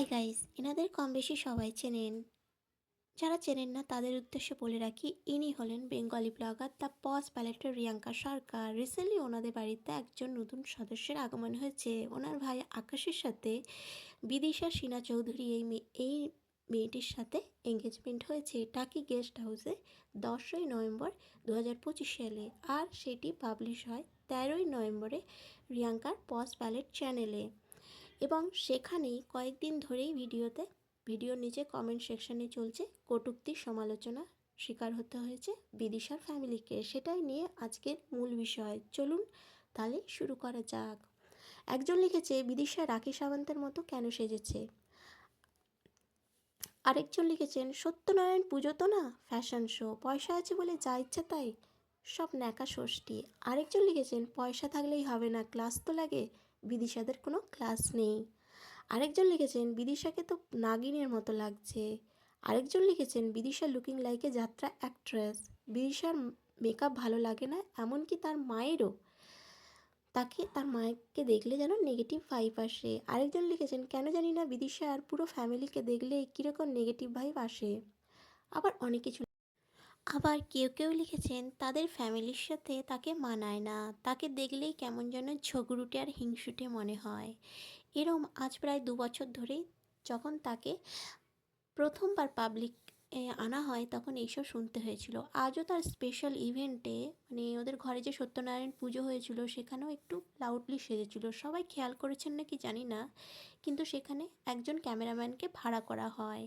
Hi guys এনাদের কম বেশি সবাই চেনেন। যারা চেনেন না, তাদের উদ্দেশ্যে বলে রাখি, ইনি হলেন বেঙ্গলি ব্লগার দ্য পজ প্যালেটের রিয়াঙ্কা সরকার রিসেন্টলি ওনাদের বাড়িতে একজন নতুন সদস্যের আগমন হয়েছে। ওনার ভাই আকাশের সাথে বিদিশা সিনা চৌধুরী এই এই মেয়েটির সাথে এঙ্গেজমেন্ট হয়েছে টাকি গেস্ট হাউসে দশই নভেম্বর দু হাজার পঁচিশ সালে। আর সেটি পাবলিশ হয় তেরোই নভেম্বরে রিয়াঙ্কার পজ প্যালেট চ্যানেলে এবং সেখানেই কয়েকদিন ধরেই ভিডিওতে, ভিডিওর নিচে কমেন্ট সেকশনে চলছে কটূক্তির সমালোচনা শিকার হতে হয়েছে বিদিশার ফ্যামিলিকে সেটাই নিয়ে আজকের মূল বিষয়। চলুন তাহলে শুরু করা যাক। একজন লিখেছে, বিদিশা রাখি সাবন্তের মতো কেন সেজেছে? আরেকজন লিখেছেন, সত্যনারায়ণ পুজো তো না ফ্যাশন শো পয়সা আছে বলে যা ইচ্ছা তাই, সব ন্যাকা ষষ্ঠী। আরেকজন লিখেছেন, পয়সা থাকলেই হবে না ক্লাস তো লাগে বিদিশাদের কোনো ক্লাস নেই। আরেকজন লিখেছেন, বিদিশাকে তো নাগিনের মতো লাগছে। আরেকজন লিখেছেন, বিদিশা লুকিং লাইক যাত্রা অ্যাক্ট্রেস। বিদিশার মেকআপ ভালো লাগে না, এমনকি তার মায়েরও। তাকে, তার মায়েরকে দেখলে যেন নেগেটিভ ভাইব আসে। আরেকজন লিখেছেন, কেন জানি না বিদিশা আর পুরো ফ্যামিলিকে দেখলে কীরকম নেগেটিভ ভাইব আসে। আবার অনেক কিছু আবার কেউ কেউ লিখেছেন, তাদের ফ্যামিলির সাথে তাকে মানায় না। তাকে দেখলেই কেমন যেন ঝগড়ুটে আর হিংসুটে মনে হয়। এরম আজ প্রায় দু বছর ধরেই যখন তাকে প্রথমবার পাবলিক আনা হয়, তখন এইসব শুনতে হয়েছিল। আজও তার স্পেশাল ইভেন্টে মানে ওদের ঘরে যে সত্যনারায়ণ পুজো হয়েছিল, সেখানেও একটু লাউডলি সেজেছিল। সবাই খেয়াল করেছেন নাকি জানি না, কিন্তু সেখানে একজন ক্যামেরাম্যানকে ভাড়া করা হয়।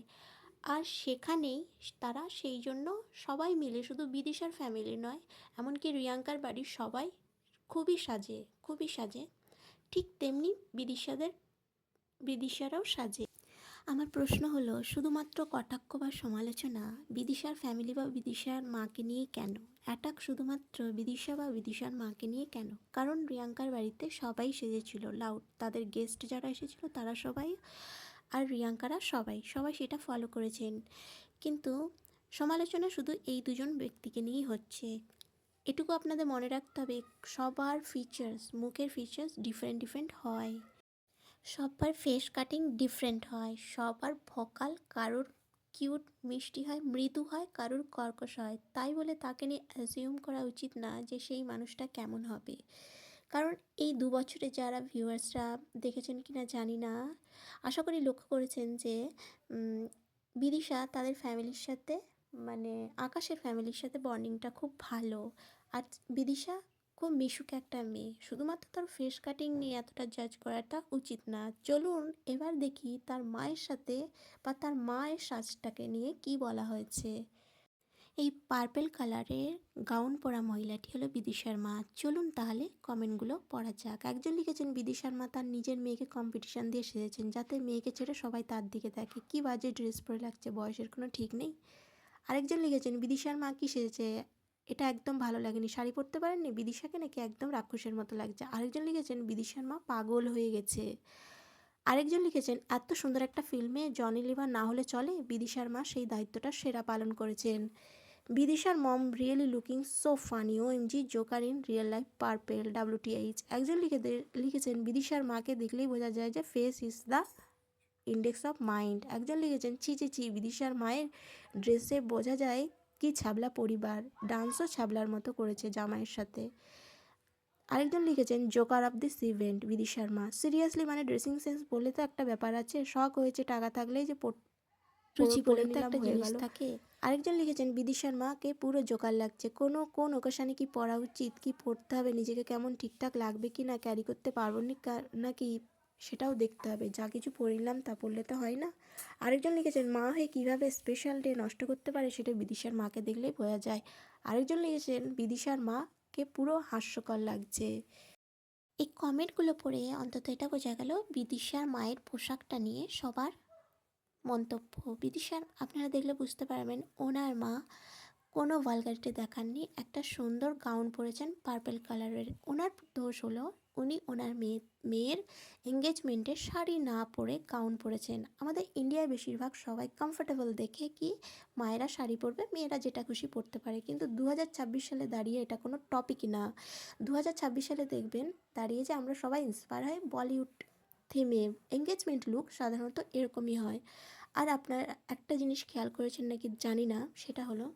আর সেখানেই তারা সেই জন্য সবাই মিলে, শুধু বিদিশার ফ্যামিলি নয়, এমনকি রিয়াঙ্কার বাড়ির সবাই খুবই সাজে খুবই সাজে। ঠিক তেমনি বিদিশাদের, বিদিশারাও সাজে। আমার প্রশ্ন হলো, শুধুমাত্র কটাক্ষ বা সমালোচনা বিদিশার ফ্যামিলি বা বিদিশার মাকে নিয়ে কেন? অ্যাটাক শুধুমাত্র বিদিশা বা বিদিশার মাকে নিয়ে কেন? কারণ রিয়াঙ্কার বাড়িতে সবাই সেজেছিল লাউড তাদের গেস্ট যারা এসেছিল, তারা সবাই আর রিয়াঙ্কারা সবাই সবাই সেটা ফলো করেছেন। কিন্তু সমালোচনা শুধু এই দুজন ব্যক্তিকে নিয়েই হচ্ছে। এটুকু আপনাদের মনে রাখতে হবে, সবার ফিচার্স মুখের ফিচার্স ডিফারেন্ট ডিফারেন্ট হয়। সবার ফেস কাটিং ডিফারেন্ট হয়। সবার ভকাল কারোর কিউট মিষ্টি হয়, মৃদু হয়, কারোর কর্কশ হয়। তাই বলে তাকে নিয়ে অ্যাজিউম করা উচিত না যে সেই মানুষটা কেমন হবে। কারণ এই দু বছরে যারা ভিউয়ার্সরা দেখেছেন কি না জানি না, আশা করি লক্ষ্য করেছেন যে বিদিশা তাদের ফ্যামিলির সাথে মানে আকাশের ফ্যামিলির সাথে বন্ডিংটা খুব ভালো। আর বিদিশা খুব মিশুক একটা মেয়ে। শুধুমাত্র তার ফেস কাটিং নিয়ে এতটা জাজ করাটা উচিত না। চলুন এবার দেখি তার মায়ের সাথে বা তার মায়ের সাজটাকে নিয়ে কি বলা হয়েছে। এই পার্পেল কালারের গাউন পরা মহিলাটি হলো বিদিশার মা চলুন তাহলে কমেন্টগুলো পড়া যাক। একজন লিখেছেন বিদিশার মা তার নিজের মেয়েকে কম্পিটিশান দিয়ে সেজেছেন, যাতে মেয়েকে ছেড়ে সবাই তার দিকে দেখে। কি বাজে ড্রেস পরে লাগছে, বয়সের কোনো ঠিক নেই? আরেকজন লিখেছেন বিদিশার মা কি সেজেছে? এটা একদম ভালো লাগেনি। শাড়ি পরতে পারেননি? বিদিশাকে নাকি একদম রাক্ষসের মতো লাগছে? আরেকজন লিখেছেন বিদিশার মা পাগল হয়ে গেছে। আরেকজন লিখেছেন, এত সুন্দর একটা ফিল্মে জনি লিভার না হলে চলে? বিদিশার মা সেই দায়িত্বটা সেরা পালন করেছেন। বিদিশার mom really looking so funny. O MG joker in real life purple WTH একজন লিখে লিখেছেন, বিদিশার মাকে দেখলেই বোঝা যায় যে face is the index of mind একজন লিখেছেন চি চি চি বিদিশার মায়ের ড্রেসে বোঝা যায় কি ছাবলা পরিবার ডান্সও ছাবলার মতো করেছে জামাইয়ের সাথে। আরেকজন লিখেছেন জোকার অফ দিস ইভেন্ট বিদি শর্মা সিরিয়াসলি মানে ড্রেসিং সেন্স বলে তো একটা ব্যাপার আছে, শখ হয়েছে টাকা থাকলেই যে রুচি বলে তো একটা জিনিস থাকে। আরেকজন লিখেছেন বিদিশার মাকে পুরো জোকার লাগছে? কোনো কোন ওকেশানে কি পড়া উচিত? কি পড়তে হবে? নিজেকে কেমন ঠিকঠাক লাগবে কি না? ক্যারি করতে পারব নাকি সেটাও দেখতে হবে? যা কিছু পড়লাম তা পড়লে তো হয় না? আরেকজন লিখেছেন মা হয়ে কীভাবে স্পেশাল ডে নষ্ট করতে পারে সেটা বিদিশার মাকে দেখলেই বোঝা যায়। আরেকজন লিখেছেন বিদিশার মাকে পুরো হাস্যকর লাগছে। এই কমেন্টগুলো পড়ে অন্তত এটা বোঝা গেল বিদিশার মায়ের পোশাকটা নিয়ে সবার মন্তব্য। বিদিশার আপনারা দেখলে বুঝতে পারবেন, ওনার মা কোনো ভালগারিটি দেখাননি, একটা সুন্দর গাউন পরেছেন পার্পেল কালারের ওনার দোষ হলো, উনি ওনার মেয়ে মেয়ের এঙ্গেজমেন্টে শাড়ি না পরে গাউন পরেছেন। আমাদের ইন্ডিয়ায় বেশিরভাগ সবাই কমফোর্টেবল দেখে কি মায়েরা শাড়ি পরবে, মেয়েরা যেটা খুশি পরতে পারে। কিন্তু দু হাজার ছাব্বিশ সালে দাঁড়িয়ে এটা কোনো টপিক না। দু হাজার ছাব্বিশ সালে দেখবেন, দাঁড়িয়ে যে আমরা সবাই ইন্সপায়ার হই বলিউড থিমে এঙ্গেজমেন্ট লুক সাধারণত এরকমই হয়। আর আপনার একটা জিনিস খেয়াল করেছেন নাকি জানি না, সেটা হলো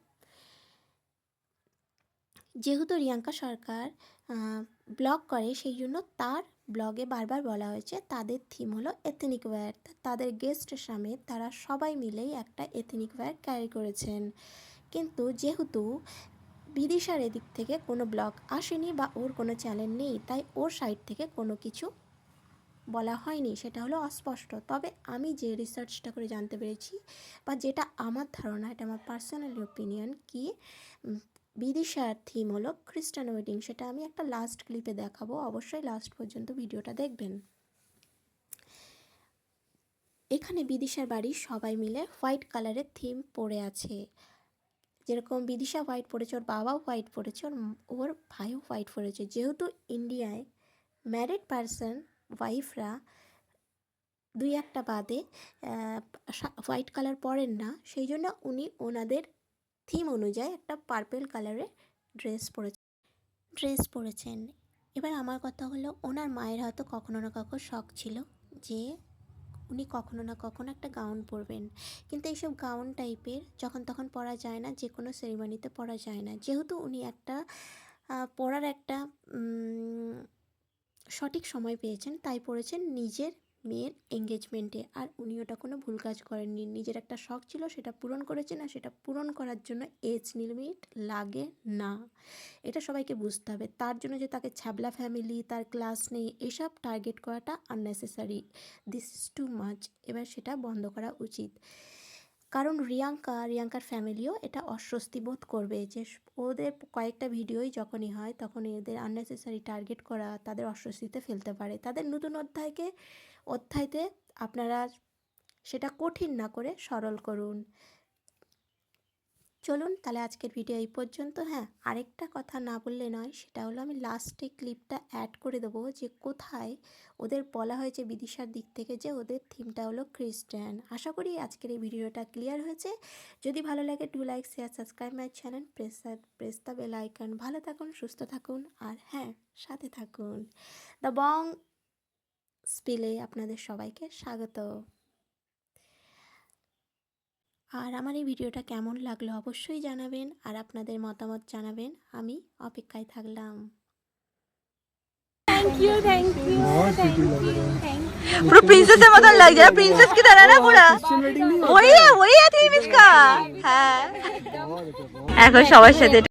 যেহেতু রিয়াঙ্কা সরকার ব্লগ করে সেই জন্য তার ব্লগে বারবার বলা হয়েছে, তাদের থিম হলো এথেনিক ওয়্যার তাদের গেস্ট সমেত তারা সবাই মিলেই একটা এথেনিক ওয়্যার ক্যারি করেছেন। কিন্তু যেহেতু বিদিশার এদিক থেকে কোনো ব্লগ আসেনি বা ওর কোনো চ্যানেল নেই, তাই ওর সাইড থেকে কোনো কিছু বলা হয়নি, সেটা হলো অস্পষ্ট। তবে আমি যে রিসার্চটা করে জানতে পেরেছি বা যেটা আমার ধারণা, এটা আমার পার্সোনাল ওপিনিয়ন কি বিদিশার থিম হলো খ্রিস্টান ওয়েডিং সেটা আমি একটা লাস্ট ক্লিপে দেখাবো। অবশ্যই লাস্ট পর্যন্ত ভিডিওটা দেখবেন। এখানে বিদিশার বাড়ি সবাই মিলে হোয়াইট কালারের থিম পরে আছে। যেরকম বিদিশা হোয়াইট পরেছে, ওর বাবাও হোয়াইট পরেছে, ওর ওর ভাইও হোয়াইট পরেছে। যেহেতু ইন্ডিয়ায় ম্যারিড পারসন ওয়াইফরা দুই একটা বাদে হোয়াইট কালার পরেন না। সেই জন্য উনি ওনাদের থিম অনুযায়ী একটা পার্পেল কালারের ড্রেস পরেছে ড্রেস পরেছেন। এবার আমার কথা হলো, ওনার মায়ের হয়তো কখনো না কখনো শখ ছিল যে উনি কখনো না কখনো একটা গাউন পরবেন। কিন্তু এইসব গাউন টাইপের যখন তখন পরা যায় না যে কোনো সেরিমনিতে পরা যায় না। যেহেতু উনি একটা পরার একটা সঠিক সময় পেয়েছেন, তাই পড়েছেন নিজের মেয়ের এঙ্গেজমেন্টে আর উনি ওটা কোনো ভুল কাজ করেননি। নিজের একটা শখ ছিল, সেটা পূরণ করেছেন আর সেটা পূরণ করার জন্য এজ লিমিট লাগে না। এটা সবাইকে বুঝতে হবে। তার জন্য যে তাকে ছ্যাবলা ফ্যামিলি তার ক্লাস নেই, এসব টার্গেট করাটা unnecessary this is too much এবার সেটা বন্ধ করা উচিত। কারণ রিয়াঙ্কা, রিয়াঙ্কার ফ্যামিলিও এটা অস্বস্তি বোধ করবে যে ওদের কয়েকটা ভিডিওই যখনই হয় তখন এদের আননেসেসারি টার্গেট করা তাদের অস্বস্তিতে ফেলতে পারে। তাদের নতুন অধ্যায়কে, অধ্যায়তে আপনারা সেটা কঠিন না করে সরল করুন। চলুন তাহলে আজকের ভিডিও এই পর্যন্ত। হ্যাঁ আরেকটা কথা না বললে নয়, সেটা হলো আমি লাস্টে ক্লিপটা অ্যাড করে দেবো যে কোথায় ওদের বলা হয়েছে বিদিশার দিক থেকে যে ওদের থিমটা হলো খ্রিস্টান আশা করি আজকের এই ভিডিওটা ক্লিয়ার হয়েছে। যদি ভালো লাগে do like share subscribe my channel press press the bell icon ভালো থাকুন, সুস্থ থাকুন, আর হ্যাঁ সাথে থাকুন। দ্য বং স্পিলে আপনাদের সবাইকে স্বাগত। আর আমার এই ভিডিওটা কেমন লাগল অবশ্যই জানাবেন আর আপনাদের মতামত জানাবেন। আমি অপেক্ষায় থাকলাম। पूरा प्रिंसेस से मतलब लग जाए प्रिंसेस की तरह ना पूरा वही है वही है थीम इसका হ্যাঁ। এখন সবার সাথে